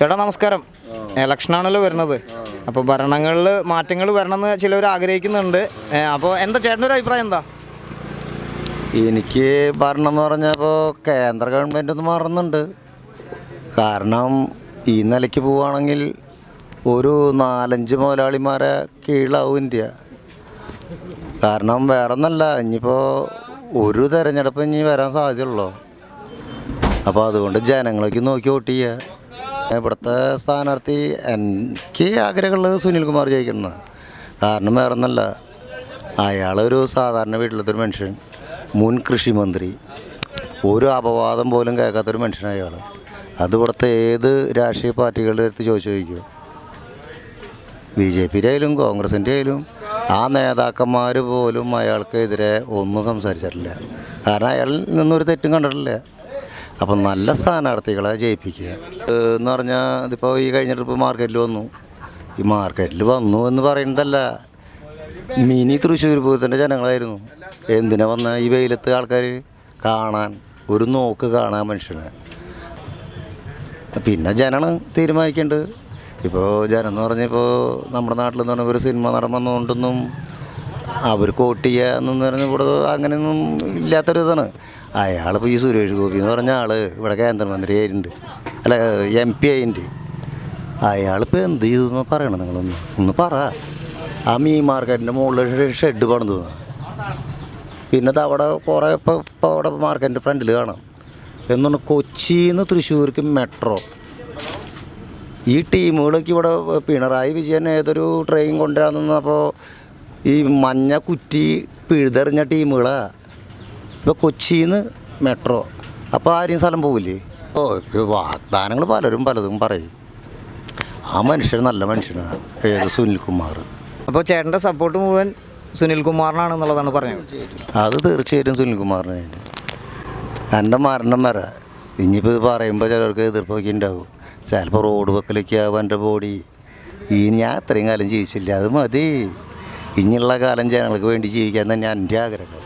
ചേട്ടാ നമസ്കാരം. ഇലക്ഷനാണല്ലോ വരുന്നത്. അപ്പോൾ ഭരണങ്ങളിൽ മാറ്റങ്ങൾ വരണമെന്ന് ചിലവർ ആഗ്രഹിക്കുന്നുണ്ട്. അപ്പോൾ എന്താ ചേട്ടന്റെ ഒരു അഭിപ്രായം എന്താ? എനിക്ക് ഭരണം എന്ന് പറഞ്ഞപ്പോൾ കേന്ദ്ര ഗവൺമെന്റ് ഒന്ന് മാറുന്നുണ്ട്. കാരണം ഈ നിലയ്ക്ക് പോവുകയാണെങ്കിൽ ഒരു നാലഞ്ച് മുതലാളിമാരെ കീഴിലാവും ഇന്ത്യ. കാരണം വേറെ ഒന്നല്ല ഇനിയിപ്പോൾ ഒരു തെരഞ്ഞെടുപ്പ് ഇനി വരാൻ സാധ്യതയുള്ളൂ? അപ്പോൾ അതുകൊണ്ട് ജനങ്ങളൊക്കെ നോക്കി വോട്ട് ചെയ്യുക ഇവിടുത്തെ സ്ഥാനാർത്ഥി എനിക്ക് ആഗ്രഹമുള്ളത് സുനിൽകുമാർ ജയിക്കണം കാരണം വേറെ ഒന്നല്ല അയാളൊരു സാധാരണ വീട്ടിലത്തെ ഒരു മനുഷ്യൻ മുൻ കൃഷി മന്ത്രി. ഒരു അപവാദം പോലും കേൾക്കാത്തൊരു മനുഷ്യനാണ് അയാൾ അത് ഇവിടുത്തെ ഏത് രാഷ്ട്രീയ പാർട്ടികളുടെ അടുത്ത് ചോദിച്ചു ചോദിക്കും? ബി ജെ പിയുടെ ആയാലും കോൺഗ്രസിന്റെ ആയാലും ആ നേതാക്കന്മാർ പോലും അയാൾക്കെതിരെ ഒന്നും സംസാരിച്ചിട്ടില്ല. കാരണം അയാളിൽ നിന്നൊരു തെറ്റും കണ്ടിട്ടില്ല. അപ്പം നല്ല സ്ഥാനാർത്ഥികളെ ജയിപ്പിക്കുക. എന്ന് പറഞ്ഞാൽ ഇതിപ്പോൾ ഈ കഴിഞ്ഞിട്ട് മാർക്കറ്റിൽ വന്നു. ഈ മാർക്കറ്റിൽ വന്നു എന്ന് പറയുന്നതല്ല. മിനി തൃശ്ശൂർ പൂരത്തിന്റെ ജനങ്ങളായിരുന്നു. എന്തിനാ വന്ന ഈ വെയിലത്ത് ആൾക്കാർ കാണാൻ? ഒരു നോക്ക് കാണാൻ മനുഷ്യനെ. പിന്നെ ജനമാണ് തീരുമാനിക്കേണ്ടത്. ഇപ്പോൾ ജനം എന്ന് പറഞ്ഞപ്പോൾ നമ്മുടെ നാട്ടിൽ എന്ന് പറഞ്ഞാൽ ഒരു സിനിമ നടൻ അവർക്ക് വോട്ട് ചെയ്യുക എന്ന് പറഞ്ഞാൽ ഇവിടെ അങ്ങനെയൊന്നും ഇല്ലാത്തൊരു ഇതാണ് അയാളിപ്പോൾ ഈ സുരേഷ് ഗോപി എന്ന് പറഞ്ഞ ആൾ ഇവിടെ കേന്ദ്രമന്ത്രി ആയിട്ടുണ്ട്. അല്ല എം പി ആയിട്ടുണ്ട്. അയാളിപ്പോൾ എന്ത് ചെയ്തു എന്ന് പറയണം നിങ്ങളൊന്ന്? ഒന്ന് പറ. ആ മീൻ മാർക്കറ്റിന്റെ മുകളിൽ ഷെഡ് പണിതു പിന്നെ അവിടെ കുറേ ഇപ്പോൾ ഇപ്പോൾ അവിടെ മാർക്കറ്റിന്റെ ഫ്രണ്ടിൽ കാണാം. എന്നാണ് കൊച്ചിയിൽ നിന്ന് തൃശ്ശൂർക്ക് മെട്രോ. ഈ ടീമുകളൊക്കെ ഇവിടെ പിണറായി വിജയൻ ഏതൊരു ട്രെയിൻ കൊണ്ടുവരാന്നപ്പോൾ ഈ മഞ്ഞ കുറ്റി പിഴുതെറിഞ്ഞ ടീമുകളാണ് ഇപ്പോൾ കൊച്ചിയിൽ നിന്ന് മെട്രോ അപ്പോൾ ആരെയും സ്ഥലം പോവില്ലേ? ഓ വാഗ്ദാനങ്ങൾ പലരും പലതും പറയും. ആ മനുഷ്യൻ നല്ല മനുഷ്യനാണ് ഏത് സുനിൽകുമാർ. അപ്പോൾ ചേട്ടന്റെ സപ്പോർട്ട് മുഴുവൻ സുനിൽകുമാറിനാണ് എന്നുള്ളതാണ് പറഞ്ഞത് അത് തീർച്ചയായിട്ടും സുനിൽകുമാറിന് എന്റെ മരണം വരെ ഇനിയിപ്പോൾ ഇത് പറയുമ്പോൾ ചിലർക്ക് എതിർപ്പൊക്കെ ഉണ്ടാവും. ചിലപ്പോൾ റോഡ് വെക്കലൊക്കെ ആവും എന്റെ ബോഡി ഈ ഞാൻ അത്രയും കാലം ജീവിച്ചില്ല അത് മതി. ഇനിയുള്ള കാലം ജനങ്ങൾക്ക് വേണ്ടി ജീവിക്കാൻ തന്നെ എന്റെ ആഗ്രഹം.